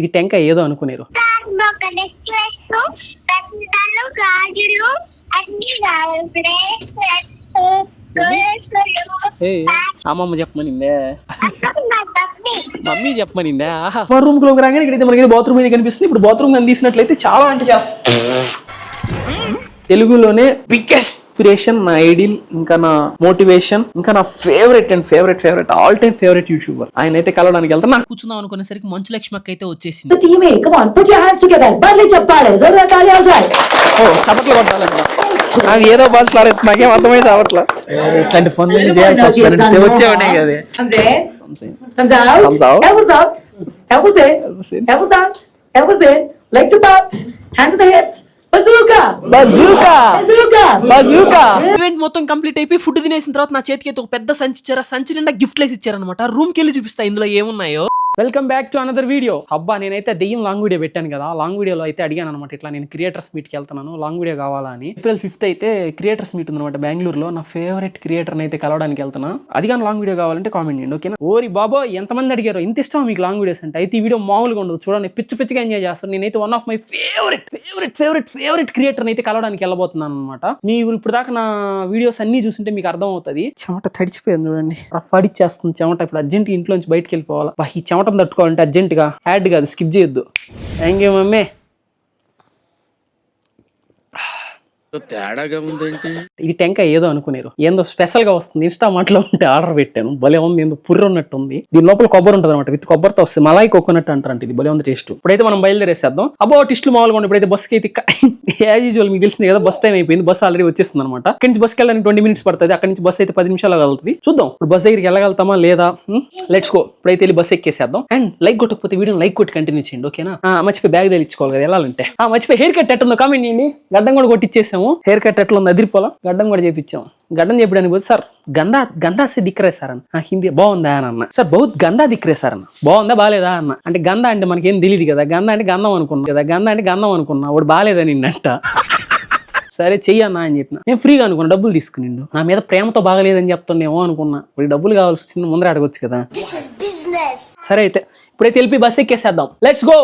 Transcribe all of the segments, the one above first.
ఇది టెంకాయ ఏదో అనుకునేరు. అమ్మమ్మ చెప్పమనిందే? మమ్మీ. చెప్పమనిందా? రూమ్లోకి రాగానే ఇక్కడ మనకి బాత్రూమ్ కనిపిస్తుంది. ఇప్పుడు బాత్రూమ్ అని తీసినట్లయితే చాలా అంటే చాలా. తెలుగులోనే బిగ్గెస్ట్ ఇన్స్పిరేషన్ నా ఐడియల్ ఇంకా నా మోటివేషన్ ఇంకా నా favourite and favourite favourite all time favourite YouTuber ఆయన అయితే కలవడానికి వెళ్తా నాకు కూర్చుందాం అనుకునేసరికి మంచు లక్ష్మి అక్క అయితే వచ్చేసింది కొట్టాలంట నాకు ఏదో భాష రాలేదు నాకేం అర్థమైతే అవట్లా ఇట్లాంటి పనులు చేయాల్సి వస్తుంది వచ్చేవాడే కదా Thumbs in. Thumbs out. Thumbs out. Elbows out. Elbows in. in. Elbows out. Elbows in. Legs apart. Hands to the hips. Event మొత్తం కంప్లీట్ అయిపోయి ఫుడ్ తినేసిన తర్వాత నా చేతికి అయితే ఒక పెద్ద సంచి ఇచ్చారు. సంచి నిండా గిఫ్ట్లు వేసి ఇచ్చారనమాట రూమ్కి వెళ్ళి చూపిస్తా ఇందులో ఏమున్నాయో. Welcome back to another video అబ్బా నేనైతే దెయ్యం లాంగ్ వీడియో పెట్టాను కదా. లాంగ్ వీడియోలో అయితే అడిగాను అనమాట ఇట్లా నేను క్రియేటర్స్ మీట్కి వెళ్తున్నాను లాంగ్ వీడియో కావాలా అని. ఏప్రిల్ ఫిఫ్త్ అయితే క్రియేటర్స్ మీట్ ఉందన్నమాట బెంగళూరులో. నా ఫేవరెట్ క్రియేటర్ని అయితే కలవడానికి వెళ్తున్నా. అది కానీ లాంగ్ వీడియో కావాలంటే కామెంట్ చేయండి ఓకేనా ఓరి బాబో ఎంతమంది అడిగారు? ఇంత ఇష్టం మీకు లాంగ్ వీడియోస్ అంటే? అయితే ఈ వీడియో మామూలుగా ఉండదు. చూడండి పిచ్చి పిచ్చిగా ఎంజాయ్ చేస్తాను నేనైతే one of my favourite favourite favourite favourite క్రియేటర్ని అయితే కలవడానికి వెళ్ళబోతున్నాను అనమాట మీరు ఇప్పుడు దాకా నా వీడియోస్ అన్ని చూస్తుంటే మీకు అర్థం అవుతుంది చెమట తడిచిపోయింది చూడండి. రఫ్ అడిచేస్తుంది చెమట. ఇప్పుడు అర్జెంట్ ఇంట్లోంచి బయటకు వెళ్ళిపోవాలి. ఈ చెమట చెమటం తట్టుకోవాలంటే అర్జెంట్గా యాడ్ కాదు స్కిప్ చేయొద్దు. Thank you mummy. తేడాగా ఉందేంటి? ఇది టెంకాయ ఏదో అనుకునేరు. ఏందో స్పెషల్గా వస్తుంది. ఇన్స్టామార్ట్లో ఉంటే ఆర్డర్ పెట్టాను. భలే ఉంది. ఏందో పుర్ర ఉన్నట్టు ఉంది దీని లోపల కొబ్బరి ఉంటుంది అనమాట విత్ కొబ్బరితో వస్తుంది. మలాయి కోకోనట్ అంటారంట ఇది. భలే ఉంది టేస్ట్. ఇప్పుడైతే మనం బయలుదేరేసేద్దాం. అబ్బో టిస్టులు మామూలుగా ఇప్పుడైతే బస్కి అయితే యాజ్ యూజువల్ మీకు తెలిసింది కదా బస్ టైం అయిపోయింది. బస్ ఆల్రెడీ వచ్చేస్తుంది అనమాట అక్కడి నుంచి బస్కి వెళ్ళడానికి ట్వంటీ మినిట్స్ పడుతుంది. అక్కడి నుంచి బస్ అయితే పది నిమిషాలు వెళ్తుంది. చూద్దాం. ఇప్పుడు బస్ దగ్గరికి వెళ్ళగలుగుతామా లేదా? లెట్స్ గో ఇప్పుడైతే వెళ్ళి బస్ ఎక్కేసేద్దాం. అండ్ లైక్ కొట్టకపోతే వీడియో లైక్ కొట్టి కంటిన్యూ చేయండి. ఓకేనా ఆ, మర్చిపోయి బ్యాగ్ తెలియించుకోవాలి కదా. వెళ్ళాలంటే. ఆ, మర్చిపోయి హెయిర్ కట్ ఎట్టుందో కామెంట్ చేయండి. గడ్డం కూడా కొట్టిచ్చేసాము హెయిర్ కట్ ఎట్లా ఉంది అదిరిపోలా? గడ్డం కూడా చేపించాము. గడ్డం చెప్పడానికి పోతే సార్ గందా గందా సే దిక్కరే సార్ అన్న. హిందీ బాగుందా? అని అన్న. సార్ బహుత్ గందా దిక్కరే సార్ అన్న. బాగుందా? బాగాలేదా అన్న. అంటే గంధ అంటే మనకేం తెలియదు కదా. గంధ అంటే గంధం అనుకున్నా. కదా గంధ అంటే గంధం అనుకున్నా. వాడు బాగాలేదా నిన్నంట? సరే చెయ్యి అన్న అని చెప్పిన. నేను ఫ్రీగా అనుకున్నా డబ్బులు తీసుకునిండు నా మీద ప్రేమతో బాగలేదని చెప్తున్నానేమో అనుకున్నా. వాడికి డబ్బులు కావాల్సి వచ్చింది ముందర అడగొచ్చు కదా. సరే అయితే ఇప్పుడైతే వెళ్ళి బస్ ఎక్కేసేద్దాం. లెట్స్ గో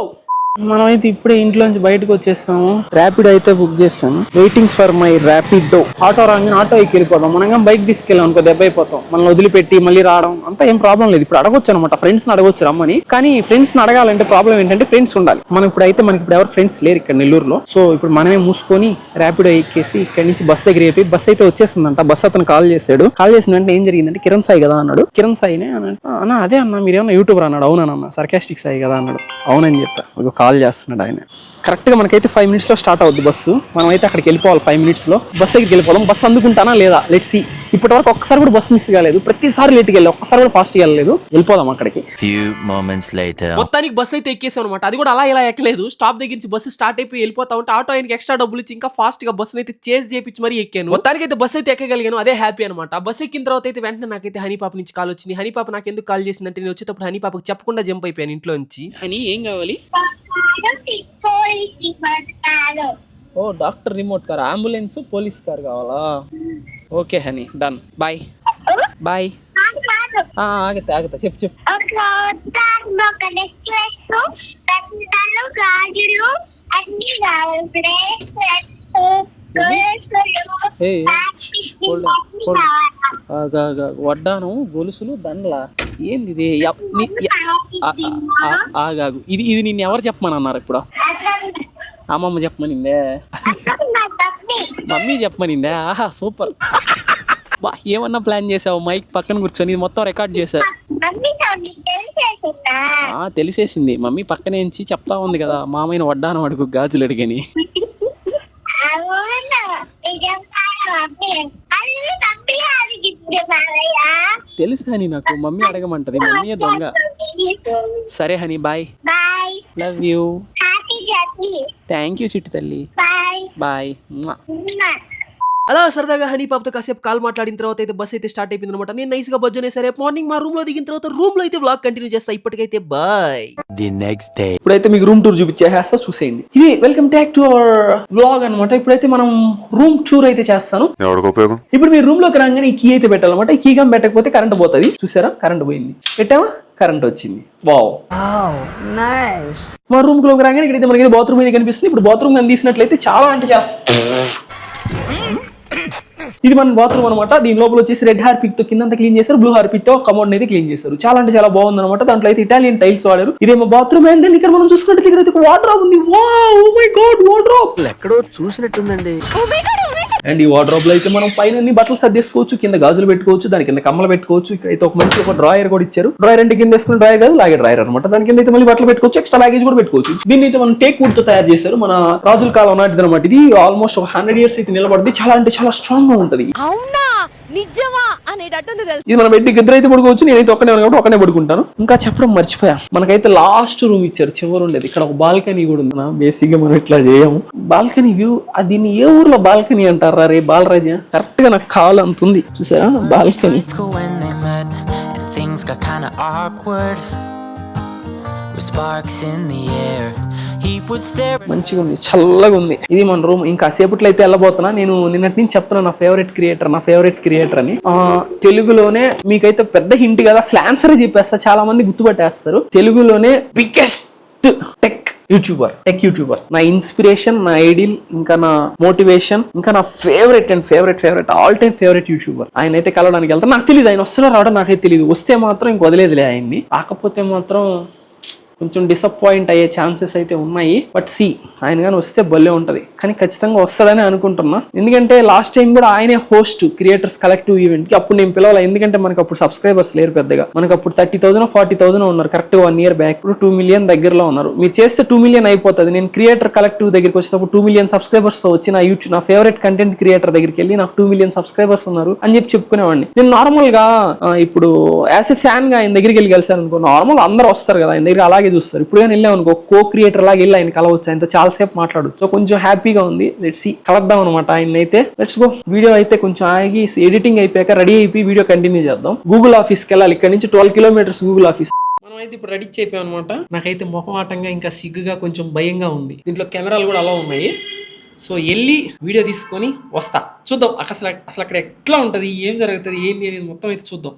మనమైతే ఇప్పుడే ఇంట్లోంచి బయటకు వచ్చేసాము. ర్యాపిడ్ అయితే బుక్ చేసాము waiting for my rapid auto రాగానే ఆటో ఎక్కి వెళ్ళిపోదాం. మనం బైక్ తీసుకెళ్ళాం అనుకో దెబ్బ అయిపోతాం. మనం వదిలిపెట్టి మళ్ళీ రావడం అంతా ఏం ప్రాబ్లం లేదు. ఇప్పుడు అడగొచ్చు అనమాట ఫ్రెండ్స్ అడగొచ్చు రమ్మని. కానీ ఫ్రెండ్స్ అడగాలంటే ప్రాబ్లం ఏంటంటే ఫ్రెండ్స్ ఉండాలి. మనం ఇప్పుడు అయితే మనకి ఇప్పుడు ఎవరు ఫ్రెండ్స్ లేరు ఇక్కడ నెల్లూరులో. సో ఇప్పుడు మనమే మూసుకొని ర్యాపిడో ఎక్కేసి ఇక్కడ నుంచి బస్ దగ్గర అయిపోయి బస్ అయితే వచ్చేస్తుందంట బస్ అతను కాల్ చేశాడు. కాల్ చేసిన వెంటనే ఏం జరిగిందంటే కిరణ్ సాయి కదా అన్నాడు. కిరణ్ సాయినే అని అంటే, "ఆ, అన్న అదే అన్న మీరేమన్నా యూట్యూబర్ అన్నాడు. అవునన్న సర్కాస్టిక్ సాయి కదా అన్నాడు. అవునని చెప్పా. ఒక కాల్ చేస్తున్నాడు ఆయన. కరెక్ట్గా మనకైతే ఫైవ్ మినిట్స్లో స్టార్ట్ అవుద్ది బస్సు మనం అయితే అక్కడికి వెళ్ళిపోవాలి ఫైవ్ మినిట్స్లో. బస్ దగ్గరికి వెళ్ళిపోదాం. బస్ అందుకుంటానా లేదా? లెట్ సి ఇప్పటి వరకు ఒక్కసారి కూడా బస్ మిస్ కాలేదు. ప్రతిసారి లేట్కి వెళ్ళి. ఒక్కసారి కూడా ఫాస్ట్ వెళ్ళలేదు. వెళ్ళిపోదాం అక్కడికి. మొత్తానికి బస్ అయితే ఎక్కేసాం అనమాట అది కూడా అలా ఇలా ఎక్కలేదు. స్టాప్ దగ్గర నుంచి బస్సు స్టార్ట్ అయిపోయి వెళ్ళిపోతా ఉంటే ఆటో ఆయనకి ఎక్స్ట్రా డబ్బులు ఇచ్చి ఇంకా ఫాస్ట్గా బస్సు అయితే చేసి చేపించి మరీ ఎక్కాను. మొత్తానికి అయితే బస్ అయితే ఎక్కగలిగాను. అదే హ్యాపీ అనమాట బస్ ఎక్కిన తర్వాత అయితే వెంటనే నాకైతే హనీ పాప నుంచి కాల్ వచ్చింది. హనీ పాప నాకు ఎందుకు కాల్ చేసిందంటే నేను వచ్చేటప్పుడు హనీ పాపకు చెప్పకుండా జంప్ అయిపోయాను ఇంట్లో నుంచి. అని ఏం కావాలి? ఓ doctor remote car? Ambulance police car కావాలా? Okay honey done. Bye. Bye. ఆగతా ఆగతా. చెప్పు చెప్పు. గాజులు అన్ని కావాలి వడ్డానం గొలుసులు దండల. ఏంది ఇది? ఆగాగు. ఇది ఇది నిన్ను ఎవరు చెప్పమని అన్నారు ఇప్పుడు? అమ్మమ్మ చెప్పమనిందే. మమ్మీ చెప్పమనిందే? ఆహా సూపర్. బా ఏమన్నా ప్లాన్ చేసావు? మైక్ పక్కన కూర్చొని మొత్తం రికార్డ్ చేశా మమ్మీ సౌండ్ తెలిసేసిందా? ఆ తెలిసేసింది. మమ్మీ పక్కనే చెప్తా ఉంది కదా మామయ్యని వడ్డానం అడుగు గాజులు అడిగని అవును నిజం కాదు మమ్మీ అది మమ్మీ అడిగింది మావయ్య తెలుసు హనీ నాకు. మమ్మీ అడగమంటది. మమ్మీ దొంగ. సరే honey bye. Love you thank you చిట్టి తల్లి. బాయ్ బాయ్ అలా సరదాగా హనీ పాపతో కాసేపు కాల్ మాట్లాడిన తర్వాత అయితే బస్ అయితే స్టార్ట్ అయిపోయింది అనమాట నేను నైస్గా బజ్జనే సరే మార్నింగ్ మా రూమ్లో దిగిన తర్వాత రూమ్లో అయితే వ్లాగ్ కంటిన్యూ చేస్తా. ఇప్పటికైతే బాయ్ The next day. ఇప్పుడైతే మీకు రూమ్ టూర్ చూపించేస్తా చూసేయండి. ఇది welcome back to our vlog అనమాట ఇప్పుడైతే మనం రూమ్ టూర్ అయితే చేస్తాను. ఎవరికి ఉపయోగం? ఇప్పుడు మీరు రూమ్లోకి రాగానే ఈ కీ అయితే పెట్టాలన్నమాట. ఈ కీ గమ్ పెట్టకపోతే కరెంట్ పోతుంది. చూసారా? కరెంట్ పోయింది. పెట్టావా? కరెంట్ వచ్చింది. వావ్ మా రూమ్లోకి రాగానే ఇక్కడైతే మనకి బాత్రూమ్ ఇది కనిపిస్తుంది. ఇప్పుడు బాత్రూమ్ కానీ తీసినట్లయితే చాలా అంటే చాలా ఇది మన బాత్రూమ్ అనమాట దీని లోపల వచ్చేసి రెడ్ హార్పిక్తో కింద క్లీన్ చేశారు. బ్లూ హార్పిక్తో కమౌండ్ అయితే క్లీన్ చేశారు. చాలా అంటే చాలా బాగుంది అనమాట దాంట్లో అయితే ఇటాలియన్ టైల్స్ వాడారు. ఇదేమో బాత్రూమ్ అండ్ దెన్ ఇక్కడ మనం చూసుకుంటే ఇక్కడ వాటర్ ఉంది. Wow oh my god water ఎక్కడో చూసినట్టుందండి. అండ్ ఈ వార్డ్రోబ్లో అయితే మనం పైన అన్ని బట్టలు సర్దేసుకోవచ్చు కింద గాజులు పెట్టుకోవచ్చు దాని కింద కమ్మలు పెట్టుకోవచ్చు. ఇక్కడ అయితే ఒక మంచి ఒక డ్రాయర్ కూడా ఇచ్చారు. డ్రాయర్ అంటే కింద వేసుకున్న డ్రాయర్ కాదు లాగే డ్రాయర్ అనమాట దాని కింద అయితే మళ్ళీ బట్టలు పెట్టుకోవచ్చు ఎక్స్ట్రా బ్యాగేజ్ కూడా పెట్టుకోవచ్చు. దీన్ని అయితే మనం టేక్ వుడ్తో తయారు చేశారు. మన రాజుల కాలం నాటిది అనమాట ఇది. ఆల్మోస్ట్ ఒక హండ్రెడ్ ఇయర్స్ అయితే నిలబడింది. చాలా అంటే చాలా స్ట్రాంగ్గా ఉంటది. అవునా? నిజమా అనేటట్టుంది తెలుసు. ఇది మనం బెడ్ ఇద్దరు అయితే పడుకోవచ్చు నేనైతే ఒక్కనే కాబట్టి ఒక్కనే పడుకుంటాను. ఇంకా చెప్పడం మర్చిపోయా. మనకైతే లాస్ట్ రూమ్ ఇచ్చారు చివరి ఉండేది. ఇక్కడ ఒక బాల్కనీ కూడా ఉంది. బేసిక్గా మనం ఇట్లా చేయము. బాల్కనీ వ్యూ దీన్ని ఏ ఊర్లో బాల్కనీ అంటారా రే బాలరాజా? కరెక్ట్గా నాకు అంత ఉంది చూసారా? Balcony. Things got kinda awkward. With sparks in the air. మంచిగా ఉంది చల్లగా ఉంది. ఇది మన రూమ్. ఇంకా సేపట్లో అయితే వెళ్ళబోతున్నా. నేను నిన్నటి నుంచి చెప్తున్నా నా ఫేవరెట్ క్రియేటర్ నా ఫేవరెట్ క్రియేటర్ అని. తెలుగులోనే మీకైతే పెద్ద హింట్ కదా అసలు ఆన్సర్ చెప్పేస్తా. చాలా మంది గుర్తుపట్టేస్తారు. తెలుగులోనే biggest tech YouTuber tech YouTuber నా ఇన్స్పిరేషన్ నా ఐడియల్ ఇంకా నా మోటివేషన్ ఇంకా నా favourite and favourite favourite all time favourite YouTuber ఆయన అయితే కలవడానికి వెళ్తాను నాకు తెలియదు ఆయన వస్తున్నా రావడం నాకైతే తెలియదు వస్తే మాత్రం ఇంక వదిలేదులే ఆయన్ని. కాకపోతే మాత్రం కొంచెం డిసప్పాయింట్ అయ్యే ఛాన్సెస్ అయితే ఉన్నాయి. బట్ సి ఆయన కానీ వస్తే భలే ఉంటుంది. కానీ ఖచ్చితంగా వస్తాడని అనుకుంటున్నా. ఎందుకంటే లాస్ట్ టైం కూడా ఆయనే హోస్ట్ క్రియేటర్స్ కలెక్టివ్ ఈవెంట్కి అప్పుడు నేను పిలవాలి. ఎందుకంటే మనకు అప్పుడు సబ్స్క్రైబర్స్ లేరు పెద్దగా. మనకు అప్పుడు థర్టీ థౌసండ్ ఫార్టీ థౌసండ్ ఉన్నారు. కరెక్ట్ వన్ ఇయర్ బ్యాక్ ఇప్పుడు టూ మిలియన్ దగ్గరలో ఉన్నారు. మీరు చేస్తే టూ మిలియన్ అయిపోతుంది. నేను క్రియేటర్ కలెక్టివ్ దగ్గరికి వచ్చేటప్పుడు టూ మిలియన్ సబ్స్క్రైబర్స్తో వచ్చి నా యూట్యూబ్ నా ఫేవరెట్ కంటెంట్ క్రియేటర్ దగ్గరికి వెళ్ళి నాకు టూ మిలియన్ సబ్స్క్రైబర్స్ ఉన్నారు అని చెప్పి చెప్పుకునేవాడిని. నేను నార్మల్గా ఇప్పుడు యాజ్ ఎ ఫ్యాన్గా ఆయన దగ్గరికి వెళ్ళి కలిసాను అనుకో నార్మల్ అందరూ వస్తారు కదా. ఆయన దగ్గర అలాగే చూస్తారు. ఇప్పుడు కానీ వెళ్ళాం అనుకో కో క్రియేటర్ లాగా వెళ్ళి ఆయన కలవచ్చు ఆయనతో చాలాసేపు మాట్లాడు సో కొంచెం హ్యాపీగా ఉంది. లెట్స్ సీ కలద్దాం అనమాట ఆయన అయితే లెట్స్ గో వీడియో అయితే కొంచెం ఆగి ఎడిటింగ్ అయిపోయాక రెడీ అయిపోయి వీడియో కంటిన్యూ చేద్దాం. గూగుల్ ఆఫీస్కి వెళ్ళాలి. ఇక్కడ నుంచి ట్వెల్వ్ కిలోమీటర్స్ గూగుల్ ఆఫీస్ మనం అయితే ఇప్పుడు రెడీ అయిపోయాం అనమాట నాకైతే మొహమాటంగా ఇంకా సిగ్గుగా కొంచెం భయంగా ఉంది. దీంట్లో కెమెరాలు కూడా అలా ఉన్నాయి. సో వెళ్ళి వీడియో తీసుకొని వస్తా. చూద్దాం అసలు అసలు అక్కడ ఎట్లా ఉంటది ఏం జరుగుతుంది ఏంది అనేది మొత్తం అయితే చూద్దాం.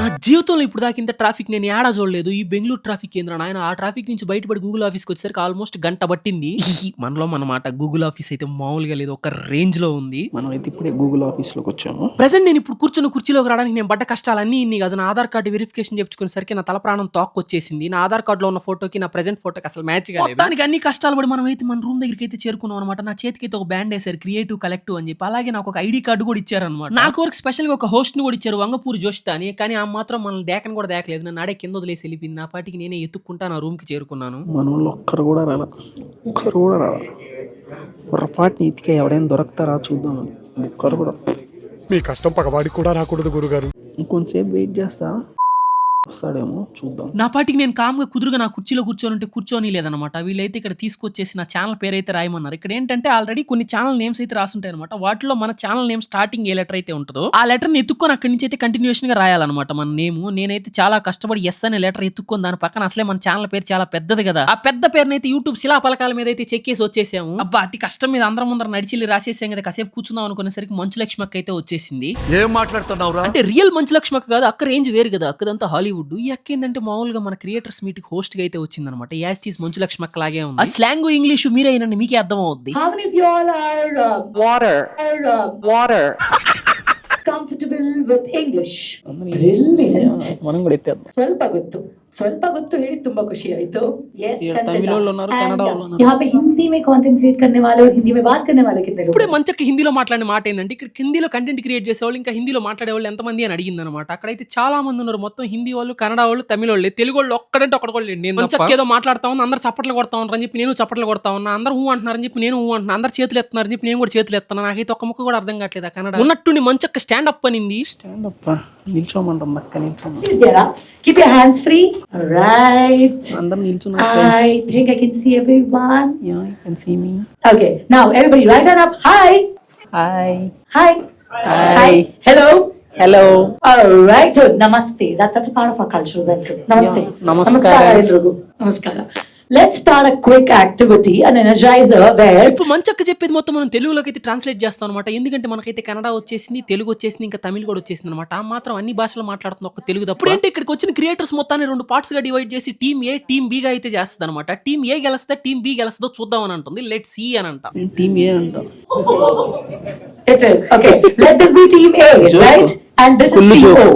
నా జీవితంలో ఇప్పుడు దాకా ఇంత ట్రాఫిక్ నేను ఏడా చూడలేదు. ఈ బెంగళూరు ట్రాఫిక్ కేంద్రం ఆయన ఆ ట్రాఫిక్ నుంచి బయటపడి గూగుల్ ఆఫీస్కి వచ్చేసరికి ఆల్మోస్ట్ గంట పట్టింది. మనలో మనమాట గూగుల్ ఆఫీస్ అయితే మామూలుగా లేదు ఒక రేంజ్లో ఉంది. మనం అయితే ఇప్పుడే గూగుల్ ఆఫీస్లోకి వచ్చాము. ప్రజెంట్ నేను ఇప్పుడు కూర్చున్న కుర్చీలోకి రావడానికి నేను పడ్డ కష్టాలన్నీ ఇన్ని కాదు. నా ఆధార్ కార్డు వెరిఫికేషన్ చెప్పుకునేసరికి నా తల ప్రాణం తోక్కు వచ్చేసింది నా ఆధార్ కార్డులో ఉన్న ఫోటోకి నా ప్రెజెంట్ ఫోటోకి అసలు మ్యాచ్ కాలేదు. దానికి అన్ని కష్టాలు పడి మనం అయితే మన రూమ్ దగ్గరికి అయితే చేరుకున్నాం అనమాట నా చేతికి ఒక బ్యాండ్ వేసారు క్రియేటివ్ కలెక్టివ్ అని చెప్పి. అలాగే నాకు ఒక ఐడి కార్డు కూడా ఇచ్చారనమాట నాకు వరకు స్పెషల్గా ఒక హోస్ట్ని కూడా ఇచ్చారు వంగపూరి జోషిత అని. కానీ ఆ మాత్రం మనల్ని దేకని కూడా దేకలేదు. నన్ను ఆడే కింద వదిలేసి వెళ్ళిపోయింది. నా పాటికి నేనే ఎత్తుక్కుంటా నా రూమ్కి చేరుకున్నాను. మన వాళ్ళు ఒక్కరు కూడా రాల. ఒక్కరు కూడా రాల. పొరపాటుని ఇతికే ఎవడైనా దొరకతారా చూద్దామని ఒక్కరు కూడా. మీ కష్టం పగవాడికి కూడా రాకూడదు గురుగారు. ఇంకొంచెంసేపు వెయిట్ చేస్తా. వస్తాడేమో చూద్దాం. నా పాటికి నేను కామ్గా కుదురుగా నా కుర్చీలో కూర్చొని ఉంటే కూర్చొని లేదనమాట వీళ్ళైతే ఇక్కడ తీసుకొచ్చేసి నా ఛానల్ పేరు అయితే రాయమన్నారు. ఇక్కడ ఏంటంటే ఆల్రెడీ కొన్ని ఛానల్ నేమ్స్ అయితే రాసుంటాయి అనమాట వాటిలో మన channel name starting A letter అయితే ఉంటుందో ఆ లెటర్ని ఎత్తుక్కొని అక్కడి నుంచి అయితే కంటిన్యూషన్గా రాయాలన్నమాట మన నేమ్. నేనైతే చాలా కష్టపడి ఎస్ అనే లెటర్ ఎత్తుక్కొని దాని పక్కన అసలే మన ఛానల్ పేరు చాలా పెద్దది కదా. ఆ పెద్ద పేరుని అయితే యూట్యూబ్ శిలా పలకాల మీద అయితే చెక్కేసి వచ్చేసాము. అబ్బా అతి కష్టం మీద అందరం ముందర నడిచి రాసేసాం కదా. కాసేపు కూర్చుందాం అనుకునేసరికి మంచు లక్ష్మక్క అయితే వచ్చేసింది. ఏం మాట్లాడుతున్నావురా? అంటే రియల్ మంచు లక్ష్మక్క కాదు అక్క రేంజ్ వేరు కదా. అక్కదంతా హాలీవుడ్ ఈ అక్క ఏంటంటే మామూలుగా మన క్రియేటర్స్ మీట్ హోస్ట్గా అయితే వచ్చిందనమాట. యాస్టీస్ మంచు లక్ష్మక్క లాగే ఉంది. ఆ స్లాంగ్ ఇంగ్లీష్ మీరే అయినండి మీకే అర్థం అవుద్ది water water comfortable with English? Brilliant. మనం కూడా ఎత్తేద్దాం. ಸ್ವಲ್ಪ ಗೊತ್ತು ಸ್ವಲ್ಪ ಗೊತ್ತು ಹೇಳಿ ತುಂಬಾ खुशी आयतो यस ये तमिल वाले उन्होंने, कन्नड़ा वाले उन्होंने। यहाँ पे हिंदी में कंटेंट क्रिएट करने वाले और हिंदी में बात करने वाले कितने लोग ఇప్పుడే हैं? మంచక్క హిందీలో మాట్లాడిన మాట ఏంటంటే ఇక్కడ హిందీలో కంటెంట్ క్రియేట్ చేసేవాళ్ళు ఇంకా హిందీలో మాట్లాడేవాళ్ళు ఎంతమంది అని అడిగింది అనమాట అక్కడైతే చాలా మంది ఉన్నారు మొత్తం హిందీ వాళ్ళు కన్నడ వాళ్ళు తమిళ వాళ్ళు తెలుగు వాళ్ళు ఒక్కడంటే ఒక్కడు కూడా లేడు నేను మంచక్క ఏదో మాట్లాడుతా ఉన్నా అందరు చప్పట్లు కొడతా ఉన్నారు అని చెప్పి నేను చప్పట్లు కొడతా ఉన్నా అందరూ ఊ అంటున్నారని చెప్పి నేను ఊ అంటున్నా అందరు చేతులు ఎత్తున్నారని చెప్పి నేను కూడా చేతులు ఎత్తున్నా నాకైతే ఒక్క ముక్క కూడా అర్థం కావట్లేదు ఆ కన్నడ ఉన్నట్టుండి మంచక్క స్టాండ్ అప్ అనింది స్టాండ్ అప్ నిల్చోమంటాం అక్క నిల్చోమంటాం Please get up. Keep your hands free. All right. I think I can see everyone. Yeah, you can see me. Okay, now everybody write that up. Hi. Hi. Hi. Hi. Hi. Hello. Hello. All right. So, namaste. That, that's a part of our cultural welcome. Namaste. Yeah. Namaskar. Namaskar. Namaskar. Let's start a quick activity and energiser where ఇప్పుడు మంచక్క చెప్పేది మొత్తం మనం తెలుగులోకి అయితే translate చేస్తాం అనమాట ఎందుకంటే మనకైతే కన్నడ వచ్చేసింది తెలుగు వచ్చేసింది ఇంకా తమిళ కూడా వచ్చేసింది అనమాట మాత్రం అన్ని భాషలు మాట్లాడుతున్న ఒక తెలుగు తప్పుడు ఏంటి ఇక్కడికి వచ్చిన క్రియేటర్స్ మొత్తాన్ని రెండు పార్ట్స్గా డివైడ్ చేసి టీమ్ ఏ టీమ్ బి గా అయితే చేస్తుంది అనమాట టీమ్ ఏ గెలిస్తే టీమ్ బి గెలుస్తుందో చూద్దాం అని అంటుంది. లెట్ సి అని అంట. టీమ్ ఏ అంటాం it is okay let this be team A right and this is team O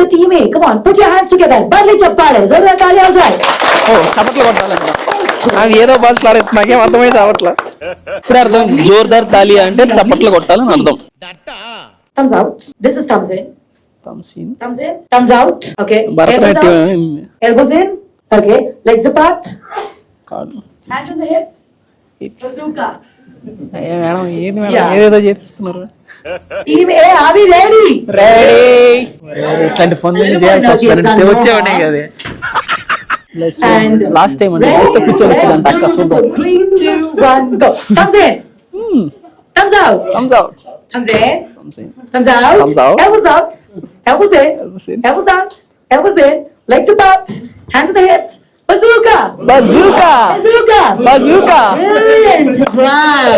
A, come on, put your hands together. Barley chappale, zorla taali aa jaye. ఓ చప్పట్లు కొట్టాలంట నాకు ఏదో భాషలో అర్థం నాకేం అర్థమైతే అవట్లా ఇప్పుడు అర్థం జోర్దార్ తాలియా అంటే చప్పట్లు కొట్టాలని అర్థం Thumbs out. This is thumbs in. Thumbs in. Thumbs in. Thumbs out. Okay. Elbows Bharatanatyam Elbows in. Okay. Legs apart. కాదు Hands on the hips. Bazooka. ఏ మేడం ఏది మేడం Yeah. ఏదేదో చేపిస్తున్నారు Team A, are we ready? Ready ఇట్లాంటి పనులు చేయాల్సి వస్తుంది వచ్చేవాడే కదా And లాస్ట్ టైం అంటే ready? వేస్తే కూర్చొని వస్తుందంట అక్క So చూద్దాం three, two, one, go. Thumbs in. Thumbs out. Thumbs out Thumbs in. Thumbs in Thumbs out. Thumbs out. Elbows out. Elbows in. Elbows in. Elbows out. Elbows in. Legs apart. Hands to the hips. Bazooka. Bazooka Bazooka. Bazooka Brilliant. Wow.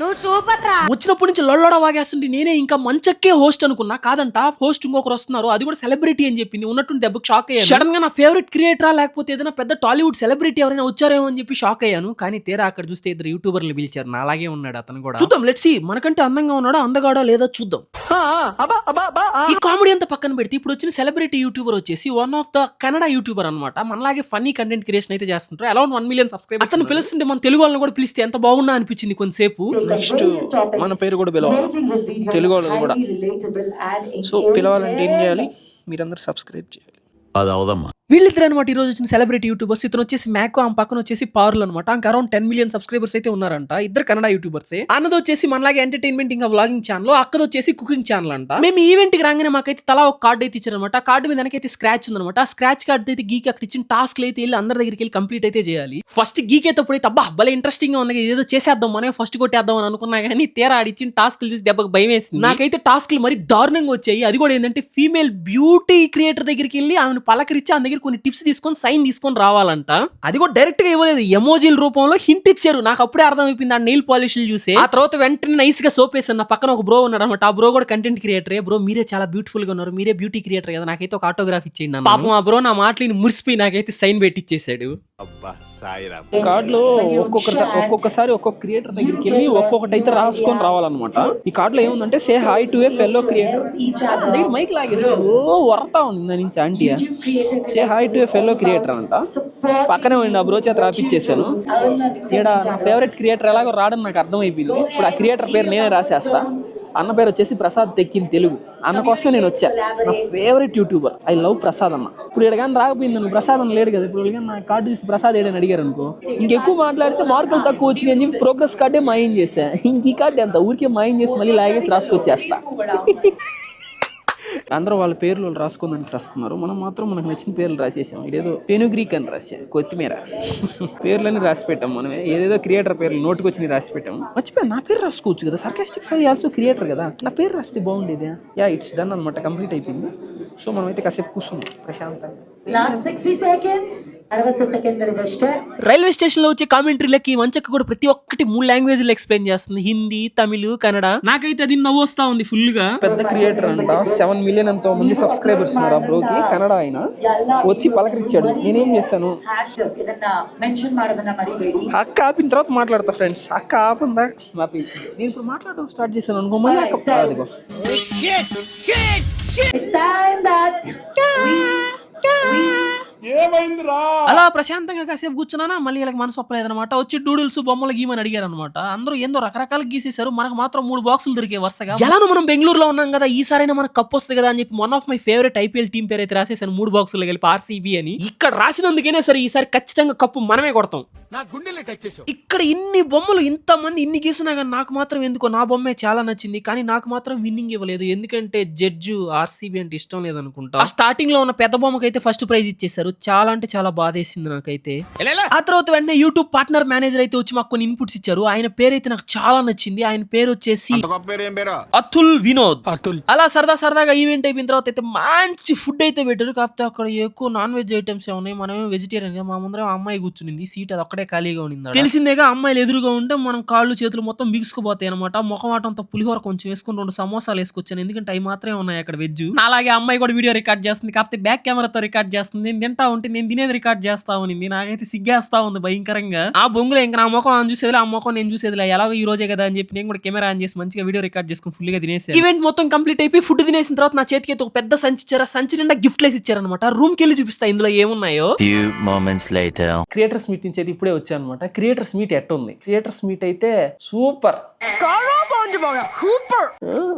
నువ్వు super రా. వచ్చినప్పటి నుంచి లొల్లడ వాగేస్తుంటే నేనే ఇంకా మంచక్కే host అనుకున్నా. కాదంట host ఇంకొకరు వస్తున్నారు. అది కూడా సెలబ్రిటీ అని చెప్పింది. ఉన్నట్టు దెబ్బకి షాక్ అయ్యాను. సడన్గా నా ఫేవరెట్ క్రియేటరా లేకపోతే ఏదైనా పెద్ద టాలీవుడ్ సెలబ్రిటీ ఎవరైనా వచ్చారేమో అని చెప్పి షాక్ అయ్యాను. కానీ తీరా అక్కడ చూస్తే ఇద్దరు యూట్యూబర్లు పిలిచారు. నా అలాగే ఉన్నాడు అతను కూడా. చూద్దాం లెట్స్ మనకంటే అందంగా ఉన్నాడా అందగాడా లేదా చూద్దాం. ఈ కామెడీ అంతా పక్కన పెడితే ఇప్పుడు వచ్చిన సెలబ్రిటీ యూట్యూబర్ వచ్చేసి one of the Kannada YouTuber అనమాట మనలాగే ఫన్నీ కంటెంట్ క్రియేషన్ అయితే చేస్తుంటారు. అరౌండ్ వన్ మిలియన్ సబ్స్క్రైబర్ అతను పిలుస్తుంటే మన తెలుగు వాళ్ళని కూడా పిలిస్తే ఎంత బాగున్నా అనిపించింది కొంతసేపు. నెక్స్ట్ మన పేరు కూడా పిలవాలి. తెలుగు వాళ్ళది కూడా. సో పిలవాలంటే ఏం చేయాలి? మీరందరూ సబ్స్క్రైబ్ చేయాలి. అది అవదమ్మా. వీళ్ళిద్దరు అనమాట ఈ రోజు వచ్చిన సెలబ్రిటీ యూట్యూబర్స్ ఇతను వచ్చేసి మ్యాకో ఆమె పక్కన వచ్చేసి పారులు అనమాట ఇంకా అరౌండ్ టెన్ మిలియన్ సబ్స్క్రైబర్స్ అయితే ఉన్నారంట. ఇద్దరు కన్నడ యూట్యూబర్సే అన్నది వచ్చేసి మనలాగే ఎంటర్టైన్మెంట్ ఇంకా వ్లాగింగ్ ఛానల్ అక్కది వచ్చేసి కుకింగ్ ఛానల్ అంట. మేము ఈవెంట్కి రాగానే మాకైతే తలా ఒక కార్డు అయితే ఇచ్చారనమాట ఆ కార్డు మీద వెనకైతే స్క్రాచ్ ఉందన్నమాట. ఆ స్క్రాచ్ కార్డు అయితే గీకి అక్కడ ఇచ్చిన టాస్క్ అయితే వెళ్ళి అందరి దగ్గరికి వెళ్ళి కంప్లీట్ అయితే చేయాలి. ఫస్ట్ గీకేటప్పుడు అయితే అబ్బా భలే ఇంట్రెస్టింగ్గా ఉంది ఏదో చేసేద్దాం మనమే ఫస్ట్ కొట్టేద్దాం అని అనుకున్నా కానీ తీరా ఆడిచ్చిన టాస్క్లు చూసి దెబ్బకి భయం వేసింది. నాకైతే టాస్క్లు మరి దారుణంగా వచ్చాయి. అది కూడా ఏంటంటే ఫీమేల్ బ్యూటీ క్రియేటర్ దగ్గరికి వెళ్ళి ఆమెను పలకరించి అందుకే దగ్గర కొన్ని టిప్స్ తీసుకొని సైన్ తీసుకొని రావాలంట. అది కూడా డైరెక్ట్గా ఇవ్వలేదు. ఎమోజీల రూపంలో హింట్ ఇచ్చారు. నాకు అప్పుడే అర్థమైపోయింది. ఆ నెయిల్ పాలిష్లు చూసి. ఆ తర్వాత వెంటనే నైస్గా సోప్ వేసాను నా పక్కన ఒక బ్రో ఉన్నాడు అనమాట ఆ బ్రో కూడా కంటెంట్ క్రియేటరే బ్రో మీరే చాలా బ్యూటిఫుల్గా ఉన్నారు. మీరే బ్యూటీ క్రియేటర్ కదా. నాకైతే ఒక ఆటోగ్రాఫ్ ఇచ్చేయండి. పాపం ఆ బ్రో నా మాటలని మురిసిపోయి నాకైతే సైన్ పెట్టి ఇచ్చేసాడు కార్డులో ఒక్కొక్కరి ఒక్కొక్కసారి ఒక్కొక్క క్రియేటర్ దగ్గరికి వెళ్ళి ఒక్కొక్కటి అయితే రాసుకొని రావాలన్నమాట. ఈ కార్డులో ఏముందంటే say hi to a fellow creator mic లాగేసాడు ఓ వరతా ఉంది దాని నుంచి aunty say hi to a fellow creator అంట. పక్కనే ఉండి ఆ బ్రో చేత రాపిచ్చేసాను ఇక్కడ నా ఫేవరెట్ క్రియేటర్ ఎలాగో రావడం నాకు అర్థమైపోయింది. ఇప్పుడు ఆ క్రియేటర్ పేరు నేనే రాసేస్తా. అన్న పేరు వచ్చేసి ప్రసాద్ తెక్కిన తెలుగు. అన్న కోసం నేను వచ్చా. నా favourite YouTuber I love Prasad అన్న. ఇప్పుడు ఇక్కడ కానీ రాకపోయింది నువ్వు ప్రసాద్ అన్న లేడు కదా. ఇప్పుడు కానీ నా కార్డు చూసి ప్రసాద్ ఏడని అడిగారు అనుకో ఇంకెక్కువ మాట్లాడితే మార్కులు తక్కువ వచ్చినాయి అని చెప్పి ప్రోగ్రెస్ కార్డే మాయం చేశా. ఇంక ఈ కార్డు ఎంత ఊరికే మాయం చేసి మళ్ళీ లాగేసి రాసుకొచ్చేస్తా. అందరూ వాళ్ళ పేర్లు వాళ్ళు రాసుకోమని వస్తున్నారు మనం మాత్రం మనకు నచ్చిన పేర్లు రాసేసాం. ఇదేదో పెనుగ్రీక్ అని రాసాం కొత్తిమీర. పేర్లని రాసి పెట్టాం మనం ఏదేదో క్రియేటర్ పేర్లు నోటుకు వచ్చి రాసి పెట్టాం మర్చిపోయా నా పేరు రాసుకోవచ్చు కదా. సర్కాస్టిక్ సార్ ఆల్సో క్రియేటర్ కదా. నా పేరు రాస్తే బాగుండేది? యా ఇట్స్ డన్ అనమాట కంప్లీట్ అయిపోయింది. సో మనమైతే కాసేపు కూర్చున్నాం ప్రశాంతంగా. రైల్వే స్టేషన్లో వచ్చే కామెంటరీలకి మంచక్క కూడా ప్రతి ఒక్కటి మూడు లాంగ్వేజ్లో ఎక్స్ప్లెయిన్ చేస్తుంది. హిందీ తమిళ కన్నడ. నాకైతే అది నవ్వు వస్తా ఉంది ఫుల్గా పెద్ద క్రియేటర్ అంట. సెవెన్ మిలియన్ ఎంతో మంది సబ్స్క్రైబర్స్ ఉన్నారు బ్రోకి. కన్నడ ఆయన వచ్చి పలకరించాడు. నేనేం చేస్తాను అక్క ఆపిన తర్వాత మాట్లాడతా ఫ్రెండ్స్ అక్క ఆపిందా? ఆపేసి. నేను ఇప్పుడు మాట్లాడడం స్టార్ట్ చేశాను అనుకో మళ్ళీ అక్క ఇట్స్ టైం దట్ అలా ప్రశాంతంగా కాసేపు కూర్చున్నానా? మళ్ళీ వీళ్ళకి మనసు ఒప్పలేదన్నమాట వచ్చి డూడుల్స్ బొమ్మలు గీమని అడిగారు అనమాట అందరూ ఏందో రకరకాలు గీసేశారు. మనకు మాత్రం మూడు బాక్సులు దొరికే వరుసగా. ఎలానో మనం బెంగళూరులో ఉన్నాం కదా ఈసారైనా మనకు కప్ వస్తుంది కదా అని చెప్పి one of my favourite IPL team పేరు అయితే రాసేసాను మూడు బాక్సులు కలిపి ఆర్సీబీ అని. ఇక్కడ రాసినందుకైనా సరే ఈసారి ఖచ్చితంగా కప్పు మనమే కొడతాం. నా గుండెల్ని టచ్ చేసావు. ఇక్కడ ఇన్ని బొమ్మలు ఇంత మంది ఇన్ని గీసినా కానీ నాకు మాత్రం ఎందుకో నా బొమ్మే చాలా నచ్చింది. కానీ నాకు మాత్రం విన్నింగ్ ఇవ్వలేదు. ఎందుకంటే జడ్జు ఆర్సీబీ అంటే ఇష్టం లేదనుకుంటా. ఆ స్టార్టింగ్లో ఉన్న పెద్ద బొమ్మకి అయితే ఫస్ట్ ప్రైజ్ ఇచ్చేసారు చాలా అంటే చాలా బాధేసింది నాకైతే. ఆ తర్వాత వెంటనే యూట్యూబ్ పార్ట్నర్ మేనేజర్ అయితే వచ్చి మాకు కొన్ని ఇన్పుట్స్ ఇచ్చారు. ఆయన పేరు అయితే నాకు చాలా నచ్చింది. ఆయన పేరు వచ్చేసి అతుల్ వినోద్. అతుల్. అలా సరదా సరదాగా ఈవెంట్ అయిపోయిన తర్వాత అయితే మంచి ఫుడ్ అయితే పెట్టారు. కాకపోతే అక్కడ ఎక్కువ నాన్ వెజ్ ఐటమ్స్ ఉన్నాయి. మనమే వెజిటేరియన్గా మా ముందర అమ్మాయి కూర్చునింది. సీట్ అది ఒక్కడే ఖాళీగా ఉండింది తెలిసిందేగా అమ్మాయిలు ఎదురుగా ఉంటే మనం కాళ్ళు చేతులు మొత్తం బిగుసుకుపోతాయి అనమాట ముఖమాటంతో పులిహోర కొంచెం వేసుకుని రెండు సమోసాలు వేసుకొచ్చాను. ఎందుకంటే అవి మాత్రమే ఉన్నాయి అక్కడ వెజ్ అలాగే అమ్మాయి కూడా వీడియో రికార్డ్ చేస్తుంది. కాకపోతే బ్యాక్ కెమెరాతో రికార్డ్ చేస్తుంది. నేను తింటా ఉంటే నేను తినేది రికార్డ్ చేస్తా ఉన్నింది నాకైతే సిగ్గేస్తా ఉంది భయంకరంగా. ఆ బొంగులో ఇంకా నా ముఖం ఆన్ చూసేది ఆ ముఖం నేను చూసేది ఎలాగో ఈ రోజే కదా అని చెప్పి నేను కూడా కెమెరా ఆన్ చేసి మంచిగా వీడియో రికార్డ్ చేసుకుని ఫుల్గా తినేసి ఈవెంట్ మొత్తం కంప్లీట్ అయిపోయి ఫుడ్ తినేసిన తర్వాత నా చేతికి అయితే ఒక పెద్ద సంచి ఇచ్చారు. సంచి నిండా గిఫ్ట్లేసి ఇచ్చారనమాట రూమ్కి వెళ్ళి చూపిస్తా ఇందులో ఏమున్నాయో. Few moments later. Creators meet నుంచి అయితే ఇప్పుడే వచ్చా అనమాట క్రియేటర్స్ మీట్ ఎట్ట ఉంది క్రియేటర్స్ మీట్ అయితే సూపర్.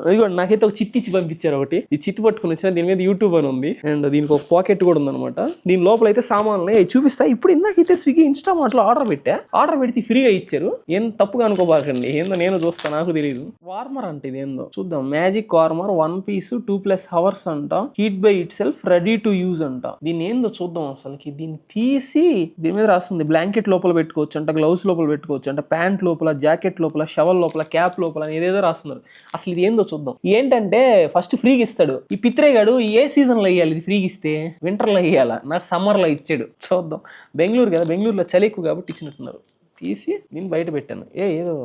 ఇదిగోండి నాకైతే ఒక చిట్టి ఇచ్చి పంపించారు ఒకటి. ఈ చిట్టి పట్టుకుని వచ్చిన దీని మీద యూట్యూబ్ అని ఉంది. అండ్ దీనికి ఒక పాకెట్ కూడా ఉందన్నమాట. దీని లోపల అయితే సామాన్లు చూపిస్తా. ఇప్పుడు ఇందాకైతే స్విగ్గీ ఇన్స్టామార్ట్లో ఆర్డర్ పెట్టా. ఆర్డర్ పెడితే ఫ్రీగా ఇచ్చారు. ఏం తప్పుగా అనుకోబాకండి. ఏందో నేను చూస్తా నాకు తెలియదు వార్మర్ అంటే ఇది ఏందో చూద్దాం. Magic warmer one piece two plus hours అంట. Heat by itself ready to use అంట. దీన్ని ఏందో చూద్దాం అసలుకి. దీన్ని తీసి దీని మీద రాస్తుంది. బ్లాంకెట్ లోపల పెట్టుకోవచ్చు అంట గ్లౌస్ లోపల పెట్టుకోవచ్చు అంట ప్యాంట్ లోపల జాకెట్ లోపల షవల్ లోపల క్యాప్ లోపల ఏదేదో రాస్తున్నారు. అసలు ఇది ఏందో చూద్దాం. ఏంటంటే ఫస్ట్ ఫ్రీగా ఇస్తాడు. ఈ పిత్రేగాడు ఏ సీజన్లో వేయాలి? ఇవ్వాలి ఇది ఫ్రీగా ఇస్తే వింటర్లో వేయాలా? ఇవ్వాలా నాకు సమ్మర్లో ఇచ్చాడు. చూద్దాం. బెంగళూరు కదా బెంగళూరులో చలి ఎక్కువ కాబట్టి ఇచ్చినట్టున్నారు. తీసి నేను బయట పెట్టాను. ఏ ఏదో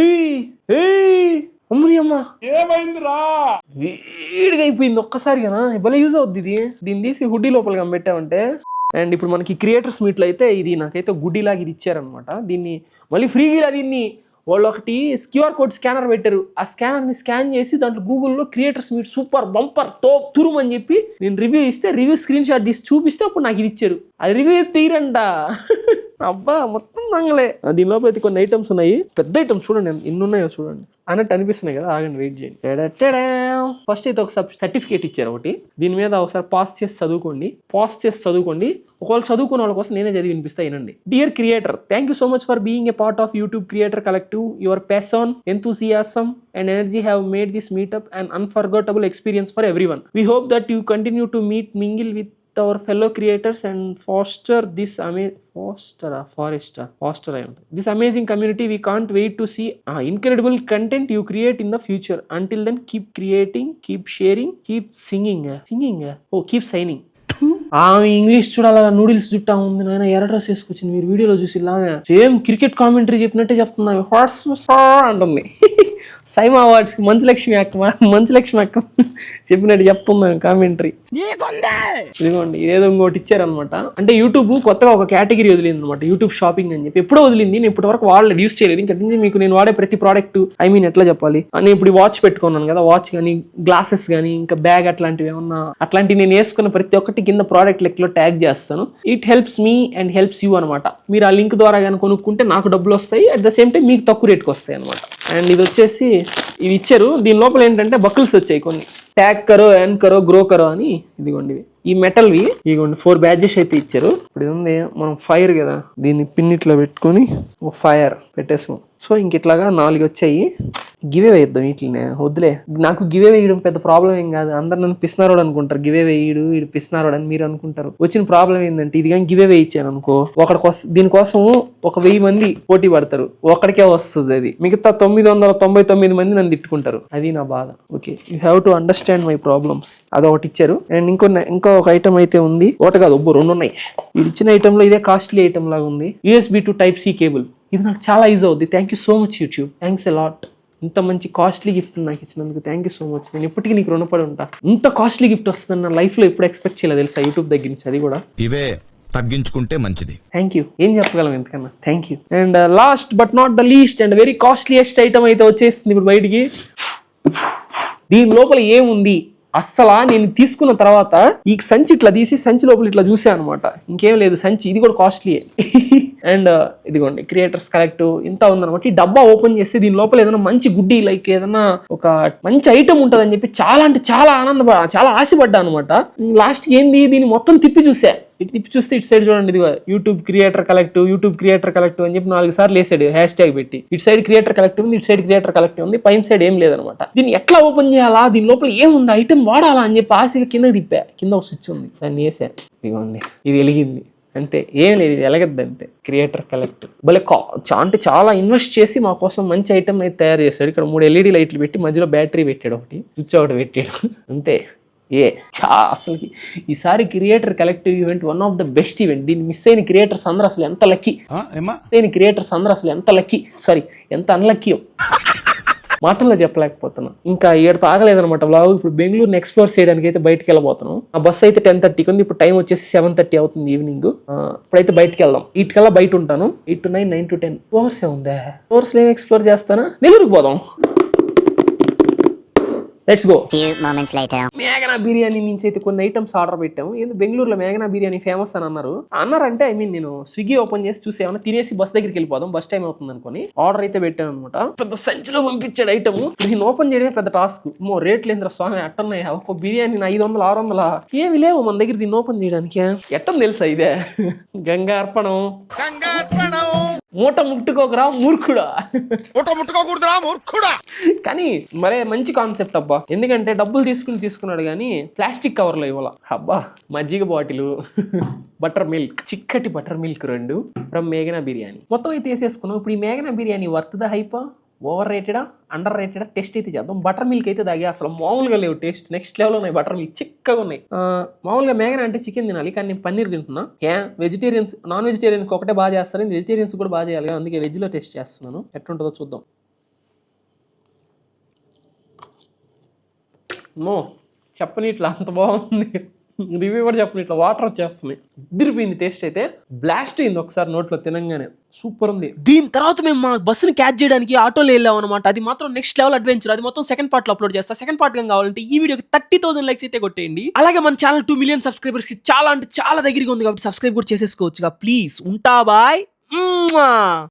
ఏయ్, ఏయ్, అమ్మని అమ్మ. ఏమైందిరా? వేడిగా అయిపోయింది ఒక్కసారిగా భలే యూజ్ అవుద్ది ఇది. దీన్ని తీసి హుడ్డీ లోపల పెట్టామంటే అండ్ ఇప్పుడు మనకి క్రియేటర్స్ మీట్లో అయితే ఇది నాకైతే గుడ్డీలాగా ఇది ఇచ్చారనమాట దీన్ని మళ్ళీ ఫ్రీగా దీన్ని వాళ్ళు ఒకటి క్యూఆర్ కోడ్ స్కానర్ పెట్టారు. ఆ స్కానర్ని స్కాన్ చేసి దాంట్లో గూగుల్లో క్రియేటర్స్ మీట్ సూపర్ బంపర్తో తురుము అని చెప్పి నేను రివ్యూ ఇస్తే రివ్యూ స్క్రీన్ షాట్ తీసి చూపిస్తే అప్పుడు నాకు ఇది ఇచ్చారు. అది రివ్యూ తీరంట. అబ్బా మొత్తం మంగళే దీని లోపల అయితే కొన్ని ఐటమ్స్ ఉన్నాయి. పెద్ద ఐటమ్స్ చూడండి ఎన్ని ఉన్నాయో చూడండి. అన్నట్టు అనిపిస్తున్నాయి కదా ఆగండి వెయిట్ చేయండి. ఫస్ట్ అయితే ఒక సర్టిఫికేట్ ఇచ్చారు ఒకటి. దీని మీద ఒకసారి పాస్ చేసి చదువుకోండి. పాస్ చేసి చదువుకోండి. ఒకవేళ చదువుకున్న వాళ్ళ కోసం నేనే చదివి వినిపిస్తా వినండి. Dear creator thank you so much for being a part of YouTube creator collect two, your passion, enthusiasm, and energy have made this meetup an unforgettable experience for everyone. We hope that you continue to meet, mingle with our fellow creators and foster this amazing foster uh, forester foster this amazing community we can't wait to see. Uh, incredible content you create in the future. Until then keep creating keep sharing keep singing uh, singing uh. oh keep signing. ఆమె English చూడాల noodles జుట్టా ఉంది నాయన ఎర్ర dress వేసుకొచ్చింది. మీరు వీడియోలో చూసి ఇలాగా సేమ్ క్రికెట్ కామెంటరీ చెప్పినట్టే చెప్తున్నా అంటుంది. సైమా అవార్డ్స్కి మంచు లక్ష్మి అక్క మంచు లక్ష్మి అక్క చెప్పినట్టు చెప్తున్నాను కామెంటరీ ఇదిగోండి ఇదేదో ఇంకోటి ఇచ్చారనమాట అంటే యూట్యూబ్ కొత్తగా ఒక కేటగిరీ వదిలింది అనమాట యూట్యూబ్ షాపింగ్ అని చెప్పి. ఎప్పుడో వదిలింది నేను ఇప్పటి వరకు వాళ్ళు యూస్ చేయలేదు. ఇంకా నుంచి మీకు నేను వాడే ప్రతి ప్రోడక్ట్ ఐ మీన్ ఎట్లా చెప్పాలి? నేను ఇప్పుడు వాచ్ పెట్టుకున్నాను కదా వాచ్ కానీ గ్లాసెస్ కానీ ఇంకా బ్యాగ్ అట్లాంటివి ఏమన్నా అట్లాంటివి నేను వేసుకున్న ప్రతి ఒక్కటి కింద ప్రోడక్ట్ లెక్కలో ట్యాగ్ చేస్తాను. It helps me and helps you అనమాట మీరు ఆ లింక్ ద్వారా కానీ కొనుక్కుంటే నాకు డబ్బులు వస్తాయి. అట్ ద సేమ్ టైం మీకు తక్కువ రేట్కి వస్తాయి అనమాట అండ్ ఇది వచ్చేసి ఇవి ఇచ్చారు. దీని లోపల ఏంటంటే బకుల్స్ వచ్చాయి కొన్ని. ట్యాక్ కరో ఎన్ కరో గ్రో కరో అని ఇదిగోండి ఈ మెటల్వి ఇదిగోండి ఫోర్ బ్యాచెస్ అయితే ఇచ్చారు. ఇప్పుడు ఇది ఉంది మనం ఫైర్ కదా. దీన్ని పిన్ ఇట్లా పెట్టుకొని ఒక ఫైర్ పెట్టేసాం సో ఇంక ఇట్లాగా నాలుగు వచ్చాయి. గివే వేద్దాం వీటిని వద్దులే. నాకు గివే వేయడం పెద్ద ప్రాబ్లం ఏం కాదు. అందరు నన్ను పిసినారోడు అనుకుంటారు. గివే వేయడు వీడు పిసినారోడు అని మీరు అనుకుంటారు. వచ్చిన ప్రాబ్లం ఏంటంటే ఇది కానీ గివే వేయించాను అనుకో ఒకడికి కోసం దీనికోసం ఒక వెయ్యి మంది పోటీ పడతారు. ఒకడికే వస్తుంది అది. మిగతా తొమ్మిది వందల తొంభై తొమ్మిది మంది నన్ను తిట్టుకుంటారు. అది నా బాధ. Okay. You have to understand my problems. అదొకటి ఇచ్చారు. అండ్ ఇంకో ఇంకో ఒక ఐటమ్ అయితే ఉంది. ఒకటి కాదు ఒబ్బు రెండు ఉన్నాయి. ఇది ఇచ్చిన item ఇదే కాస్ట్లీ ఐటమ్ లాగా ఉంది. USB to type C cable. ఇది నాకు చాలా యూజ్ అవుద్ది. Thank you so much YouTube thanks lot ఇంత మంచి కాస్ట్లీ గిఫ్ట్ నాకు ఇచ్చినందుకు థ్యాంక్ యూ సో మచ్ నేను ఎప్పటికీ నీకు రుణపడి ఉంటా. ఇంత కాస్ట్లీ గిఫ్ట్ వస్తుందని నా లైఫ్లో ఎప్పుడు ఎక్స్పెక్ట్ చేయలేదు తెలుసా? యూట్యూబ్ దగ్గర నుంచి అది కూడా. ఇవే తగ్గించుకుంటే మంచిది. థ్యాంక్ యూ ఏం చెప్పగలం ఎంతకన్నా thank you and last but not the least and very costliest item అయితే వచ్చేస్తుంది ఇప్పుడు బయటికి. దీని లోపల ఏముంది? అస్సలా నేను తీసుకున్న తర్వాత ఈ సంచి ఇట్లా తీసి సంచి లోపల ఇట్లా చూసా అనమాట ఇంకేం లేదు సంచి. ఇది కూడా కాస్ట్లీయే అండ్ uh, ఇదిగోండి క్రియేటర్స్ కలెక్టివ్ ఇంత ఉందన్నమాట ఈ డబ్బా ఓపెన్ చేస్తే దీని లోపల ఏదైనా మంచి గుడ్డి లైక్ ఏదైనా ఒక మంచి ఐటమ్ ఉంటుందని చెప్పి చాలా అంటే చాలా ఆనంద చాలా ఆశపడ్డా అనమాట లాస్ట్ ఏంది? దీన్ని మొత్తం తిప్పి చూసా. ఇటు తిప్పి చూస్తే ఇటు సైడ్ చూడండి ఇదిగో YouTube creator collective YouTube creator collective అని చెప్పి నాలుగు సార్లు వేసాడు హ్యాష్ ట్యాగ్ పెట్టి. ఇటు సైడ్ క్రియేటర్ కలెక్టివ్ ఉంది ఇటు సైడ్ క్రియేటర్ కలెక్టివ్ ఉంది పైన సైడ్ ఏం లేదనమాట దీన్ని ఎట్లా ఓపెన్ చేయాలా? దీని లోపల ఏముంది? ఐటమ్ వాడాలా అని చెప్పి ఆశగా కింద తిప్పా. కింద ఒక స్విచ్ ఉంది దాన్ని వేసా. ఇదిగోండి ఇది వెలిగింది. అంతే. ఏం లేదు ఇది ఎలగద్దు అంతే. క్రియేటర్ కలెక్ట్ భలే కా అంటే చాలా ఇన్వెస్ట్ చేసి మా కోసం మంచి ఐటమ్ అయితే తయారు చేశాడు ఇక్కడ మూడు ఎల్ఈడి లైట్లు పెట్టి మధ్యలో బ్యాటరీ పెట్టాడు ఒకటి. స్విచ్ ఒకటి పెట్టాడు. అంతే. ఏ చా అసలుకి ఈసారి creator collective event one of the best event దీన్ని మిస్ అయిన క్రియేటర్స్ అందరూ అసలు ఎంత లక్కీ అయిన క్రియేటర్స్ అందరూ అసలు ఎంత లక్కీ సారీ ఎంత అన్లక్కీ మాటల్లో చెప్పలేకపోతున్నాను. ఇంకా ఏడుతో ఆగలేదనమాట బ్లాగ్ ఇప్పుడు బెంగళూరుని ఎక్స్ప్లోర్ చేయడానికి అయితే బయటకు వెళ్ళబోతున్నాం ఆ బస్ అయితే టెన్ థర్టీకి ఉంది ఇప్పుడు టైం వచ్చేసి సెవెన్ థర్టీ అవుతుంది ఈవినింగ్ ఇప్పుడైతే బయటకు వెళ్దాం. ఇటుకల్లా బయట ఉంటాను. Eight to nine nine to ten hours ఏ ఉందా? అవర్స్ ఏం ఎక్స్ప్లోర్ చేస్తానా? నెల్లూరుకు పోదాం. Let's go Few moments later. మేఘనా బిర్యానీ నుంచి అయితే కొన్ని ఐటమ్స్ ఆర్డర్ పెట్టాము. ఏంది బెంగళూరులో మేఘనా బిర్యానీ ఫేమస్ అని అన్నారు. అన్నారంటే ఐ మీన్ నేను స్విగ్గీ ఓపెన్ చేసి చూసి ఏమన్నా తినేసి బస్ దగ్గరికి వెళ్ళిపోదాం. బస్ టైం అవుతుంది అనుకొని ఆర్డర్ అయితే పెట్టాను అనమాట పెద్ద సంచిలో పంపించాడు ఐటమ్ దీన్ని ఓపెన్ చేయడమే పెద్ద టాస్క్ మో రేట్లు ఏంద్ర స్వామి? అట్టన్నాయి? ఒక బిర్యానీ ఐదు వందలు ఆరు వందల? ఏమి లేవు మన దగ్గర దీన్ని ఓపెన్ చేయడానికి. ఎట్టని తెలుసా ఇదే? గంగా అర్పణం. మూట ముట్టుకోకరా మూర్ఖుడా. ఫోటో ముట్టుకోకూడదురా మూర్ఖుడా. కానీ మరే మంచి కాన్సెప్ట్ అబ్బా. ఎందుకంటే డబ్బులు తీసుకుని తీసుకున్నాడు కానీ ప్లాస్టిక్ కవర్లో ఇవ్వాల. అబ్బా మజ్జిగ బాటిల్ బటర్ మిల్క్ చిక్కటి బటర్ మిల్క్ రెండు ఫ్రమ్ మేఘనా బిర్యానీ. మొత్తం అయితే వేసేసుకున్నాం. ఇప్పుడు ఈ మేఘనా బిర్యానీ వర్త్ ద హైపా ఓవర్ రేటెడా అండర్ రేటెడా టెస్ట్ అయితే చేద్దాం. బటర్ మిల్క్ అయితే తాగే అసలు మామూలుగా లేవు టేస్ట్. నెక్స్ట్ లెవెల్ ఉన్నాయి బటర్ మిల్క్. చిక్కగా ఉన్నాయి. మామూలుగా మేఘన అంటే చికెన్ తినాలి కానీ నేను పన్నీర్ తింటున్నా. ఏ వెజిటేరియన్స్ నాన్ వెజిటేరియన్స్ ఒకటే బాగా చేస్తాను వెజిటేరియన్స్ కూడా బాగా చేయాలి అందుకే వెజ్లో టేస్ట్ చేస్తున్నాను. ఎట్లుంటుందో చూద్దాం. నో చెప్పని ఇట్లా అంత బాగుంది. రివ్యూ కూడా చెప్పండి ఇట్లా వాటర్ వచ్చేస్తున్నాయి ఉద్దిరిపోయింది టేస్ట్ అయితే బ్లాస్ట్ అయింది ఒకసారి నోట్లో తినంగానే. సూపర్ ఉంది. దీని తర్వాత మేము మా బస్సును క్యాచ్ చేయడానికి ఆటోలో వెళ్ళాం అనమాట అది మాత్రం నెక్స్ట్ లెవెల్ అడ్వెంచర్ అది మొత్తం సెకండ్ పార్ట్లో అప్లోడ్ చేస్తా. సెకండ్ పార్ట్గా కావాలంటే ఈ వీడియోకి థర్టీ థౌసండ్ లైక్స్ అయితే కొట్టేయండి. అలాగే మన ఛానల్ టూ మిలియన్ సబ్స్క్రైబర్స్కి చాలా అంటే చాలా దగ్గరగా ఉంది కాబట్టి సబ్స్క్రైబ్ కూడా చేసేసుకోవచ్చు ప్లీజ్ ఉంటా బాయ్